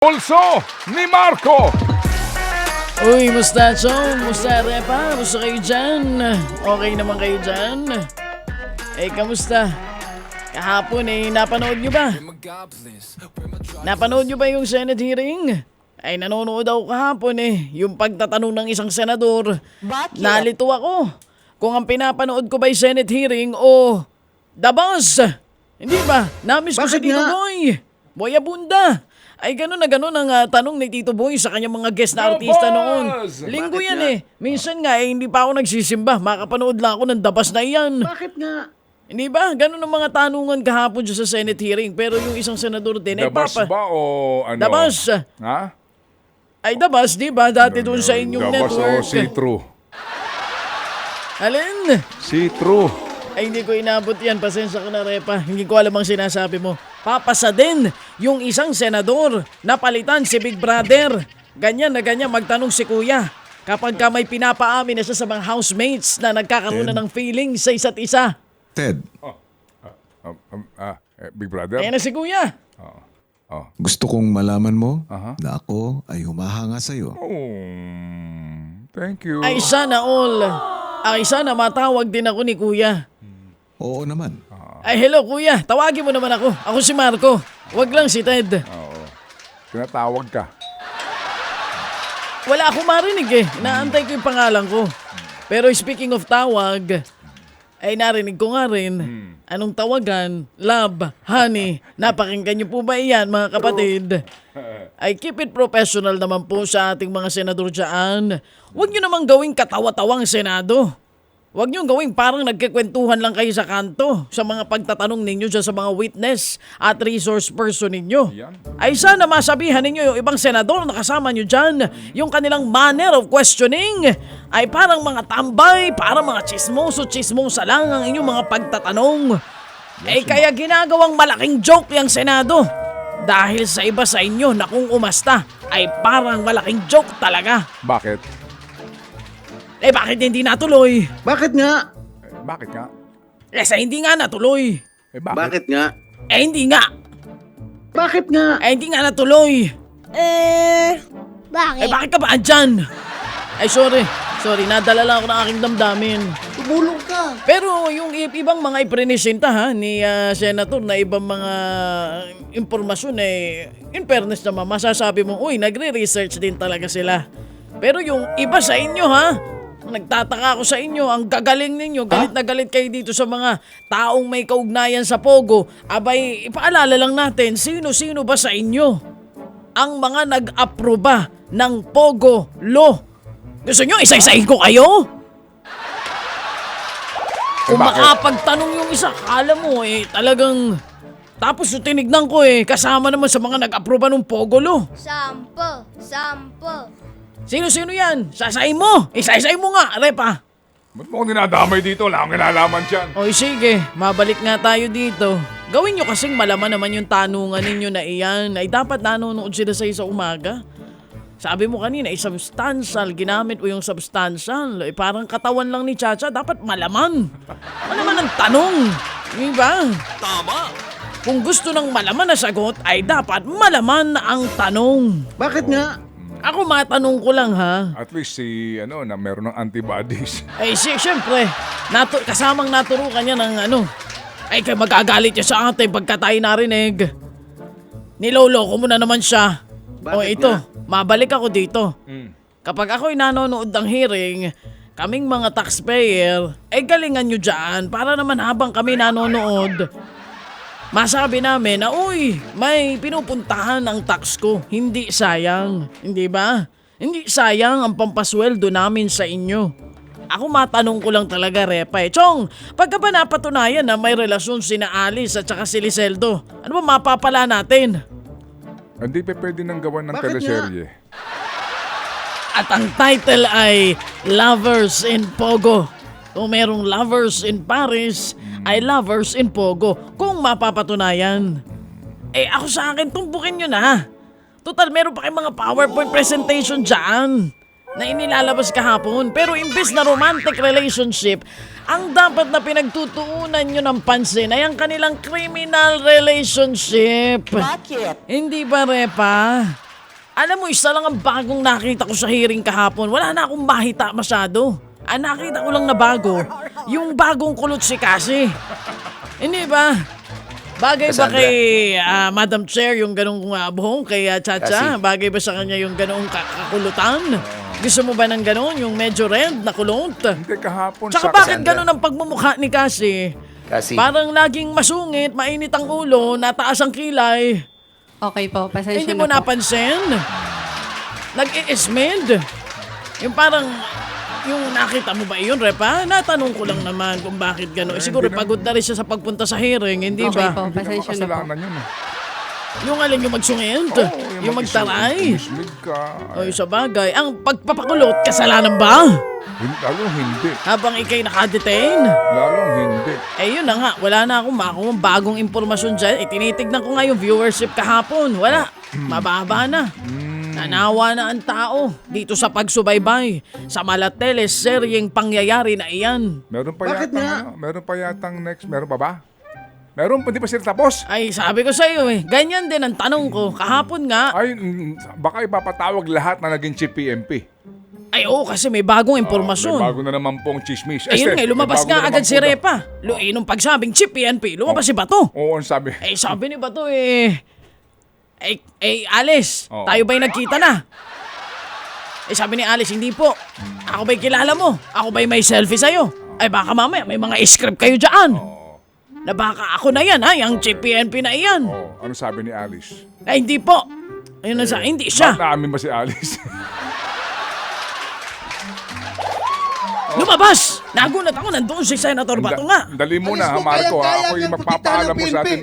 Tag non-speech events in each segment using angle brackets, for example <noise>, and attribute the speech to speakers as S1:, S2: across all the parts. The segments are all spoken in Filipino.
S1: Pulso ni Marco.
S2: Uy, mustacho, musta repa, musta kayo dyan? Okay naman kayo dyan? Eh, kamusta? Kahapon eh, napanood nyo ba? Napanood nyo ba yung Senate hearing? Ay, nanonood ako kahapon eh, yung pagtatanong ng isang senador.
S3: Bakit?
S2: Nalito ako kung ang pinapanood ko ba yung Senate hearing o The Boss. Hindi ba? Namiss ko si Tito? Boy. Boy Abunda. Ay, gano'n na gano'n ang ah, tanong ni Tito Boy sa kanyang mga guest na artista noon. Linggo
S3: Bakit
S2: yan
S3: nga?
S2: eh. Minsan nga eh, hindi pa ako nagsisimba. Makapanood lang ako ng dabas na iyan.
S3: Bakit nga?
S2: Hindi ba? Ganun ang mga tanungan kahapon dyan sa Senate hearing. Pero yung isang senador din, ay
S1: Dabas
S2: papa...
S1: ba o ano?
S2: Dabas.
S1: Ha?
S2: Ay, dabas, di ba? Dati doon sa inyong
S1: Dabas
S2: network.
S1: o see-through?
S2: Alin?
S1: See-through.
S2: Ay, hindi ko inabot yan. Pasensya ka na, Repa. Hindi ko alam ang sinasabi mo. Papasa din yung isang senador na palitan si Big Brother. Ganyan na ganyan magtanong si Kuya. Kapag ka may pinapaamin na siya sa mga housemates na nagkakaroon na ng feelings sa isa't isa.
S4: Ted,
S1: Um, um, ah, eh, Big Brother?
S2: Ayan na si Kuya.
S4: gusto kong malaman mo
S1: Aha.
S4: na ako ay humahanga sa'yo.
S1: Oh, thank you.
S2: Ay sana all. Ay sana matawag din ako ni Kuya.
S4: Oo naman.
S2: Ay hello Kuya, tawagin mo naman ako. Ako si Marco. Wag lang si Ted.
S1: Oo. Tinatawag ka.
S2: Wala akong marinig eh. Inaantay ko yung pangalan ko. Pero speaking of tawag, ay narinig ko nga rin. Anong tawagan? Love, honey. Napakinggan niyo po ba iyan mga kapatid? <laughs> Ay keep it professional naman po sa ating mga senador dyan. Huwag niyo namang gawing katawa-tawang senado. Huwag niyo gawing parang nagkikwentuhan lang kayo sa kanto sa mga pagtatanong ninyo dyan sa mga witness at resource person ninyo. Ay sana masabihan ninyo yung ibang senador na kasama nyo dyan. Yung kanilang manner of questioning ay parang mga tambay, parang mga chismoso-chismosa lang ang inyong mga pagtatanong. Eh kaya ginagawang malaking joke yung Senado. Dahil sa iba sa inyo na kung umasta ay parang malaking joke talaga.
S1: Bakit?
S2: Eh bakit hindi natuloy?
S3: Bakit nga?
S1: Eh, bakit nga?
S2: Eh sa hindi nga natuloy.
S1: Eh, bakit?
S3: Bakit nga?
S2: Eh hindi nga.
S3: Bakit nga?
S2: Eh hindi nga natuloy.
S5: Eh, bakit?
S2: Eh bakit ka ba andyan? Ay sorry. Sorry, nadala lang ako ng aking damdamin.
S3: Tumulong ka.
S2: Pero yung i- ibang mga iprenesenta ha ni ah, Senator na ibang mga impormasyon eh in fairness naman masasabi mo uy nagre-research din talaga sila. Pero yung iba sa inyo ha Nagtataka ako sa inyo, ang gagaling ninyo, galit na galit kayo dito sa mga taong may kaugnayan sa Pogo. Abay, ipaalala lang natin, sino-sino ba sa inyo ang mga nag-aproba ng Pogo Law? Gusto nyo, isa-isahin ko kayo? Kung
S1: Eh, bakit?
S2: makapagtanong yung isa, kala mo eh, talagang... Tapos yung tinignan ko eh, kasama naman sa mga nag-aproba ng Pogolo.
S5: Sampo, sampo.
S2: Sino-sino yan? Sasayin mo! Isa-isayin mo nga, Repa!
S1: Ba't mo akong dinadamay dito? Wala akong kinalaman dyan.
S2: Oy sige, mabalik nga tayo dito. Gawin nyo kasing malaman naman yung tanungan ninyo na iyan ay dapat nanonood sila sa isa umaga. Sabi mo kanina, ay substantial, ginamit mo yung substantial. Eh, parang katawan lang ni Chacha, dapat malaman. Ano naman ang tanong? Di ba? Tama. Kung gusto ng malaman na sagot, ay dapat malaman ang tanong.
S3: Bakit nga?
S2: Ako matanong ko lang ha.
S1: At least si, ano, na meron ng antibodies. <laughs>
S2: Eh, si, syempre, natu- kasamang naturukan niya ng ano. Ay, kay magagalit niya sa atin pagka tayo narinig. Niloloko mo na naman siya.
S3: Bakit
S2: o ito,
S3: nga?
S2: mabalik ako dito.
S1: Mm.
S2: Kapag ako'y nanonood ng hearing, kaming mga taxpayer, ay galingan nyo dyan para naman habang kami nanonood, masabi namin na, uy, may pinupuntahan ang tax ko. Hindi sayang. Hindi ba? Hindi sayang ang pampasweldo namin sa inyo. Ako matanong ko lang talaga, Repa eh. Chong, pagka ba napatunayan na may relasyon si na Alice at saka si Liseldo, ano ba mapapala natin?
S1: Hindi pa pwede nang gawan ng
S3: Bakit nga?
S1: teleserye.
S2: At ang title ay Lovers in Pogo. Kung merong Lovers in Paris, ay Lovers in Pogo. Kung mapapatunayan. Eh ako sa akin, tumbukin nyo na. Total, meron pa kayong mga PowerPoint presentation dyan na inilalabas kahapon. Pero imbes na romantic relationship, ang dapat na pinagtutuunan nyo ng pansin ay ang kanilang criminal relationship.
S3: Bakit?
S2: Hindi ba, Repa? Alam mo, isa lang ang bagong nakita ko sa hearing kahapon. Wala na akong mahita masyado. Ang nakita ko lang na bago, yung bagong kulot si Kasi. Hindi ba? Bagay ba
S6: Cassandra.
S2: kay ah, Madam Chair yung ganong uh, buhong kay ah, Chacha?
S6: Kasi.
S2: Bagay ba sa kanya yung ganong ka- kakulutan? Gusto mo ba ng ganon? Yung medyo red na kulot?
S1: Hindi kahapon
S2: Tsaka
S1: sa...
S2: bakit
S6: Cassandra.
S2: ganon ang pagmumukha ni Kasi?
S6: Kasi,
S2: Parang laging masungit, mainit ang ulo, nataas ang kilay.
S7: Okay po, pasensya
S2: Hindi
S7: na
S2: mo
S7: po.
S2: napansin? Nag-i-smid. Yung parang, yung nakita mo ba yun, Repa? Natanong ko lang naman kung bakit gano'n. Siguro
S1: hindi na-
S2: pagod na rin siya sa pagpunta sa hearing, hindi
S7: Okay
S2: ba?
S7: po,
S1: Hindi naman
S7: pasensya na po.
S1: kasalanan yun eh.
S2: Yung alin yung magsungit,
S1: Oo,
S2: yung magtaray.
S1: Mismid ka.
S2: Oy, sa bagay. Ang pagpapakulot, kasalanan ba?
S1: Hin- Lalong hindi.
S2: Habang ikay nakadetain?
S1: Lalong hindi.
S2: Eh yun na nga, wala na akong makuha bagong impormasyon dyan. Eh, tinitignan ko nga yung viewership kahapon. Wala, mababa na. Nanawa na ang tao dito sa pagsubaybay sa malateles seryeng pangyayari na iyan.
S1: Meron pa
S3: Bakit
S1: yatang,
S3: nga?
S1: ano, meron pa yatang next, meron pa ba? Meron, hindi pa sila tapos.
S2: Ay, sabi ko sa iyo eh, ganyan din ang tanong ko. Kahapon nga,
S1: Ay, mm, baka ipapatawag lahat na naging chief PMP.
S2: ay oo kasi may bagong
S1: May
S2: impormasyon.
S1: bago na naman pong chismis.
S2: Ayun nga, lumabas
S1: may
S2: nga agad si. Repa. Luin nung pagsabing chip PNP, lumabas si Bato.
S1: Oo, ang sabi.
S2: Eh, sabi ni Bato eh, eh, eh Alice,
S1: Oo.
S2: tayo ba'y nagkita na? Eh, sabi ni Alice, hindi po. Ako ba'y kilala mo? Ako ba'y may selfie sa'yo? Ay, baka mamaya may mga script kayo dyan. Na baka ako na yan, ha? Yung chip PNP na iyan.
S1: Oh, ano sabi ni Alice?
S2: Ay, hindi po. Ayun na sa, hindi siya.
S1: Bakit naamin ba si Alice? <laughs>
S2: Lumabas! Nagulat ako, nandun si Senator Bato nga.
S1: Dali muna ha,
S3: mo,
S1: Marco. ha? Ako yung
S3: niyang
S1: magpapaalam
S3: ng
S1: sa
S3: PNP.
S1: atin.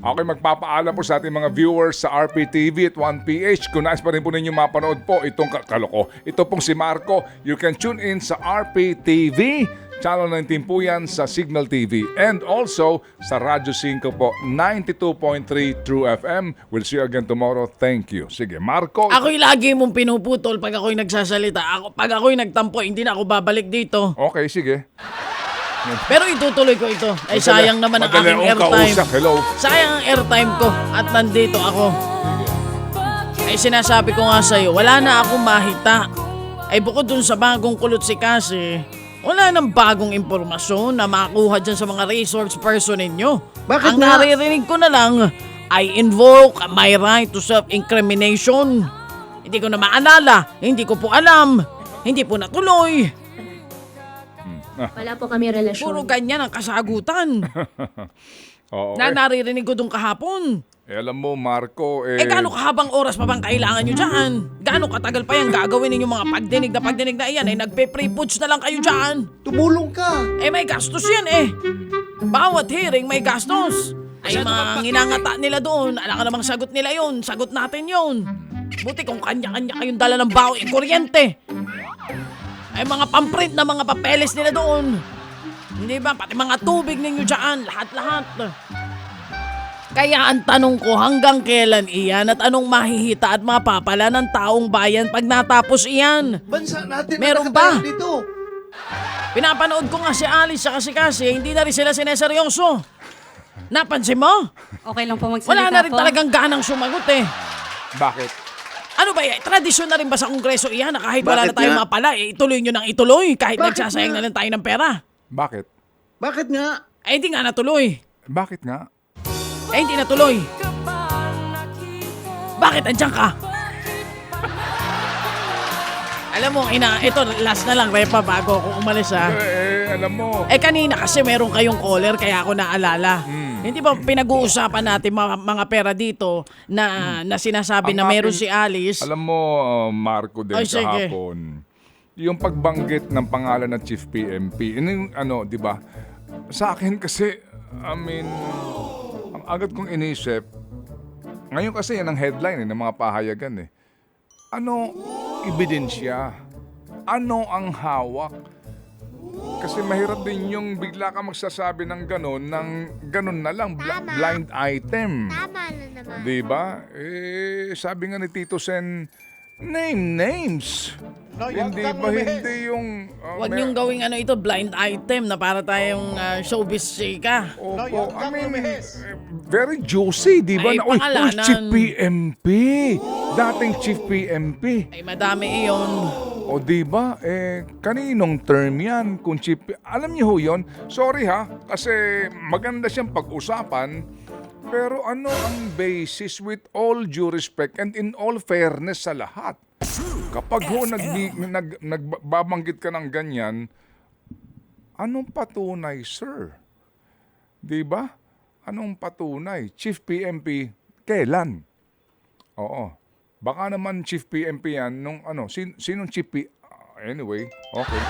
S1: Yung magpapaalam po sa ating mga viewers sa RPTV at 1PH. Kung nais pa rin po ninyo mapanood po itong ka- kaloko. Ito pong si Marco. You can tune in sa RPTV. Channel 19 po yan sa Signal TV. And also sa Radyo 5 po, 92.3 True FM. We'll see you again tomorrow. Thank you. Sige, Marco.
S2: Ako'y lagi mong pinuputol pag ako'y nagsasalita. Ako, pag ako'y nagtampo, hindi na ako babalik dito.
S1: Okay, sige.
S2: Pero itutuloy ko ito. Ay sayang naman ang aking airtime.
S1: kausap. Hello.
S2: Sayang ang airtime ko at nandito ako. Ay sinasabi ko nga sa'yo, wala na akong mahita. Ay bukod dun sa bagong kulot si Kasi, wala nang bagong impormasyon na makuha dyan sa mga resource person ninyo.
S3: Bakit
S2: ang
S3: nga?
S2: naririnig ko na lang, I invoke my right to self-incrimination. Hindi ko na maalala, hindi ko po alam, hindi po natuloy. <laughs>
S8: Wala po kami relasyon.
S2: Puro ganyan ang kasagutan <laughs>
S1: Oo,
S2: na
S1: eh.
S2: naririnig ko dong kahapon.
S1: Eh, alam mo, Marco, eh...
S2: Eh, gaano kahabang oras pa bang kailangan nyo dyan? Gaano katagal pa yan gagawin ninyo mga pagdinig na pagdinig na iyan? Eh, nagpe-pre-foods na lang kayo dyan.
S3: Tumulong ka.
S2: Eh, may gastos yan eh. Bawat hearing may gastos. Ay, mga nginangata nila doon. Alam ka namang sagot nila yun. Sagot natin yun. Buti kung kanya-kanya kayong dala ng baho, eh, kuryente. Ay, mga pamprint na mga papeles nila doon. Hindi ba? Pati mga tubig ninyo dyan. Lahat-lahat. Kaya ang tanong ko hanggang kailan iyan at anong mahihita at mapapala ng taong bayan pag natapos iyan?
S3: Bansa natin
S2: Meron
S3: nakatayo
S2: ba?
S3: dito.
S2: Pinapanood ko nga si Alice sa kasi kasi hindi na rin sila sineseryoso. Napansin mo?
S7: Okay lang po magsalita
S2: Wala na rin
S7: po.
S2: talagang ganang sumagot eh.
S1: Bakit?
S2: Ano ba yan? Tradisyon na rin ba sa Kongreso iyan na kahit wala na tayong
S3: nga?
S2: mapala, eh, ituloy nyo nang ituloy kahit
S3: Bakit
S2: nagsasayang
S3: nga?
S2: na lang tayo ng pera?
S1: Bakit?
S3: Bakit nga?
S2: Eh hindi nga natuloy.
S1: Bakit nga?
S2: Eh hindi natuloy. Bakit andyan ka? Alam mo, ina, ito last na lang, Repa, bago ako umalis ha.
S1: Eh, eh, alam mo.
S2: Eh kanina kasi meron kayong caller kaya ako naalala. Hindi ba pinag-uusapan natin mga, mga pera dito na, na sinasabi
S1: Ang
S2: na meron si Alice?
S1: Alam mo, uh, Marco din
S2: Ay, sige.
S1: kahapon, yung pagbanggit ng pangalan ng Chief PMP, yun yung ano, di ba? Sa akin kasi, I mean, ang agad kong inisip, ngayon kasi yan ang headline eh, ng mga pahayagan eh. Ano ebidensya? Ano ang hawak? Kasi mahirap din yung bigla ka magsasabi ng ganon, ng ganon na lang,
S5: Tama.
S1: blind item.
S5: Tama na naman.
S1: Di ba? Eh, sabi nga ni Tito Sen, Name names.
S3: No,
S1: hindi
S3: huwag kang
S1: ba
S3: lumihis.
S1: hindi yung... uh,
S2: Huwag niyong gawing ano ito, blind item na para tayong ah, showbiz chika.
S1: Opo,
S3: No,
S1: I
S3: kang
S1: mean,
S3: lumihis.
S1: eh, very juicy, di ba?
S2: Ay,
S1: Na, uy, uy,
S2: pangalanan.
S1: Chief PMP. Dating Chief PMP.
S2: Ay, madami iyon.
S1: O di ba? Eh, kaninong term yan? Kung Chief... Alam niyo ho yun? Sorry ha, kasi maganda siyang pag-usapan. Pero ano ang basis with all due respect and in all fairness sa lahat? Kapag ho nag, nag, nagbabanggit ka ng ganyan, anong patunay, sir? Di ba? Anong patunay? Chief PMP, kailan? Oo. Baka naman Chief PMP yan nung ano, sin, sinong Chief P... Ah, Anyway, okay.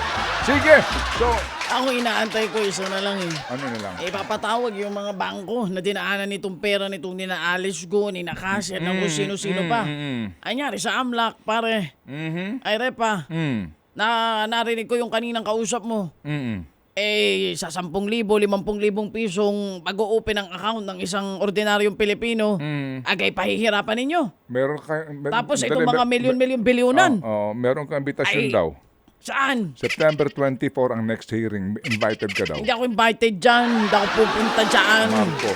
S1: Sige! So,
S2: Ako inaantay ko isa na lang eh.
S1: ano na lang?
S2: Eh, papatawag yung mga bangko na dinaanan nitong pera nitong nina Alice Go, nina Cassie, at ng kung sino-sino pa.
S1: mm,
S2: Anyari sa AMLAC, pare.
S1: Mhm.
S2: Ay, Repa,
S1: Mm.
S2: na narinig ko yung kaninang kausap mo.
S1: Mm.
S2: Eh, sa 10,000, 50,000 pisong pag-open ng account ng isang ordinaryong Pilipino,
S1: Mm.
S2: agay pahihirapan ninyo.
S1: Meron ka... mer-
S2: Tapos
S1: dali,
S2: itong mga
S1: mer-
S2: milyon-milyon bilyonan.
S1: Oo, oh, meron kang invitation
S2: Ay.
S1: daw.
S2: Saan?
S1: September 24 ang next hearing. Invited ka daw.
S2: Hindi ako invited dyan. Hindi ako pupunta dyan.
S1: Marco.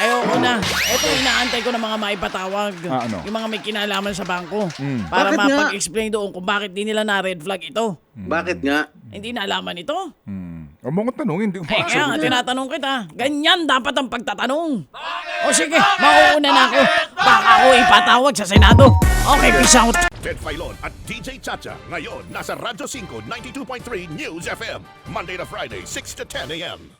S2: Ayoko na. Ito, inaantay ko ng mga maipatawag.
S1: Ah, ano?
S2: Yung mga may kinalaman sa bangko.
S1: Mm.
S2: Para
S3: Bakit nga?
S2: mapag-explain doon kung bakit di nila na red flag ito.
S3: Bakit nga?
S2: Hindi nalaman ito.
S1: Mm. Mo kong tanungin. Hindi ko pa
S2: kaya nga, tinatanong kita. Ganyan dapat ang pagtatanong. O sige, mauuna na ako. Baka ako ipatawag sa Senado. Okay, peace out.
S6: Ted Filon at DJ Chacha. Ngayon, nasa Radyo 5, 92.3 News FM. Monday to Friday, 6 to 10 a.m.